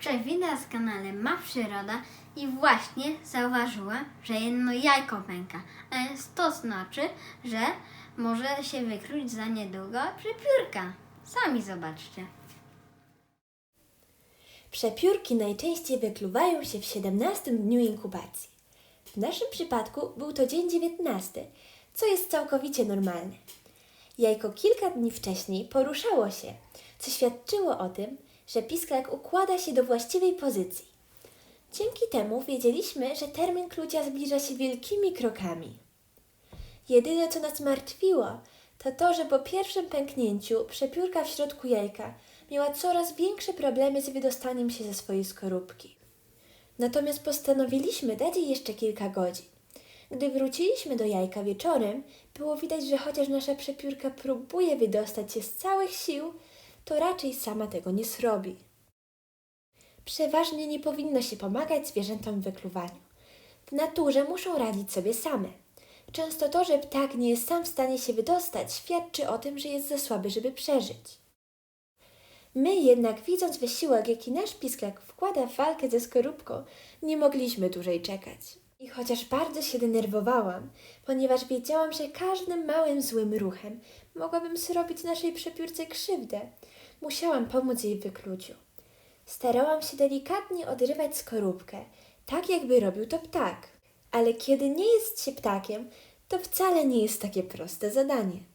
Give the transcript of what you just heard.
Cześć, witam z kanale Ma Przyroda i właśnie zauważyłem, że jedno jajko pęka. A więc to znaczy, że może się wykluć za niedługo przepiórka. Sami zobaczcie. Przepiórki najczęściej wykluwają się w 17 dniu inkubacji. W naszym przypadku był to dzień 19, co jest całkowicie normalne. Jajko kilka dni wcześniej poruszało się, co świadczyło o tym, że pisklak układa się do właściwej pozycji. Dzięki temu wiedzieliśmy, że termin klucia zbliża się wielkimi krokami. Jedyne, co nas martwiło, to to, że po pierwszym pęknięciu przepiórka w środku jajka miała coraz większe problemy z wydostaniem się ze swojej skorupki. Natomiast postanowiliśmy dać jej jeszcze kilka godzin. Gdy wróciliśmy do jajka wieczorem, było widać, że chociaż nasza przepiórka próbuje wydostać się z całych sił, to raczej sama tego nie zrobi. Przeważnie nie powinno się pomagać zwierzętom w wykluwaniu. W naturze muszą radzić sobie same. Często to, że ptak nie jest sam w stanie się wydostać, świadczy o tym, że jest za słaby, żeby przeżyć. My jednak, widząc wysiłek, jaki nasz pisklak wkłada w walkę ze skorupką, nie mogliśmy dłużej czekać. I chociaż bardzo się denerwowałam, ponieważ wiedziałam, że każdym małym złym ruchem mogłabym zrobić naszej przepiórce krzywdę, musiałam pomóc jej wykluciu. Starałam się delikatnie odrywać skorupkę, tak jakby robił to ptak. Ale kiedy nie jest się ptakiem, to wcale nie jest takie proste zadanie.